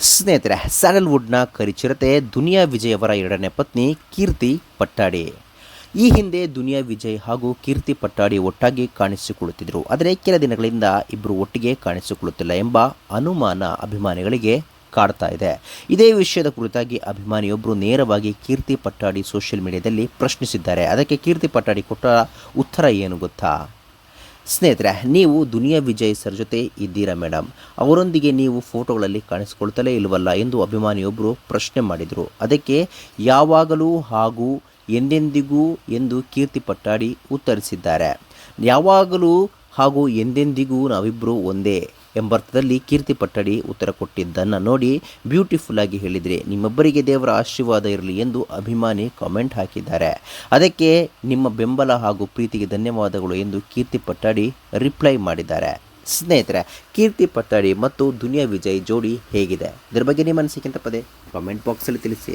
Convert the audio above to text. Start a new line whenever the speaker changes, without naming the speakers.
ಸ್ನೇಹಿತರೆ, ಸ್ಯಾಂಡಲ್ವುಡ್ನ ಕರಿಚಿರತೆ, ದುನಿಯಾ ವಿಜಯ್ ಅವರ ಎರಡನೇ ಪತ್ನಿ ಕೀರ್ತಿ ಪಟ್ಟಾಡಿ. ಈ ಹಿಂದೆ ದುನಿಯಾ ವಿಜಯ್ ಹಾಗೂ ಕೀರ್ತಿ ಪಟ್ಟಾಡಿ ಒಟ್ಟಾಗಿ ಕಾಣಿಸಿಕೊಳ್ಳುತ್ತಿದ್ದರು. ಆದರೆ ಕೆಲ ದಿನಗಳಿಂದ ಇಬ್ಬರು ಒಟ್ಟಿಗೆ ಕಾಣಿಸಿಕೊಳ್ಳುತ್ತಿಲ್ಲ ಎಂಬ ಅನುಮಾನ ಅಭಿಮಾನಿಗಳಿಗೆ ಕಾಡ್ತಾ ಇದೆ. ಇದೇ ವಿಷಯದ ಕುರಿತಾಗಿ ಅಭಿಮಾನಿಯೊಬ್ಬರು ನೇರವಾಗಿ ಕೀರ್ತಿ ಪಟ್ಟಾಡಿ ಸೋಷಿಯಲ್ ಮೀಡಿಯಾದಲ್ಲಿ ಪ್ರಶ್ನಿಸಿದ್ದಾರೆ. ಅದಕ್ಕೆ ಕೀರ್ತಿ ಪಟ್ಟಾಡಿ ಕೊಟ್ಟ ಉತ್ತರ ಏನು ಗೊತ್ತಾ? ಸ್ನೇಹಿತರೆ, ನೀವು ದುನಿಯಾ ವಿಜಯ್ ಸರ್ ಜೊತೆ ಇದ್ದೀರಾ ಮೇಡಮ್ ಅವರೊಂದಿಗೆ ನೀವು ಫೋಟೋಗಳಲ್ಲಿ ಕಾಣಿಸಿಕೊಳ್ತಲೇ ಇಲ್ವಲ್ಲ ಎಂದು ಅಭಿಮಾನಿಯೊಬ್ಬರು ಪ್ರಶ್ನೆ ಮಾಡಿದರು. ಅದಕ್ಕೆ ಯಾವಾಗಲೂ ಹಾಗೂ ಎಂದೆಂದಿಗೂ ಎಂದು ಕೀರ್ತಿ ಪಟ್ಟಾಡಿ ಉತ್ತರಿಸಿದ್ದಾರೆ. ಯಾವಾಗಲೂ ಹಾಗೂ ಎಂದೆಂದಿಗೂ ನಾವಿಬ್ಬರು ಒಂದೇ ಎಂಬರ್ಥದಲ್ಲಿ ಕೀರ್ತಿ ಪಟ್ಟಡಿ ಉತ್ತರ ಕೊಟ್ಟಿದ್ದನ್ನು ನೋಡಿ ಬ್ಯೂಟಿಫುಲ್ ಆಗಿ ಹೇಳಿದರೆ ನಿಮ್ಮೊಬ್ಬರಿಗೆ ದೇವರ ಆಶೀರ್ವಾದ ಇರಲಿ ಎಂದು ಅಭಿಮಾನಿ ಕಾಮೆಂಟ್ ಹಾಕಿದ್ದಾರೆ. ಅದಕ್ಕೆ ನಿಮ್ಮ ಬೆಂಬಲ ಹಾಗೂ ಪ್ರೀತಿಗೆ ಧನ್ಯವಾದಗಳು ಎಂದು ಕೀರ್ತಿ ಪಟ್ಟಡಿ ರಿಪ್ಲೈ ಮಾಡಿದ್ದಾರೆ. ಸ್ನೇಹಿತರೆ, ಕೀರ್ತಿ ಪಟ್ಟಡಿ ಮತ್ತು ದುನಿಯಾ ವಿಜಯ್ ಜೋಡಿ ಹೇಗಿದೆ? ಇದರ ಬಗ್ಗೆ ನಿಮ್ಮ ಅನಿಸಿಕೆ ಪದೇ? ಕಾಮೆಂಟ್ ಬಾಕ್ಸಲ್ಲಿ ತಿಳಿಸಿ.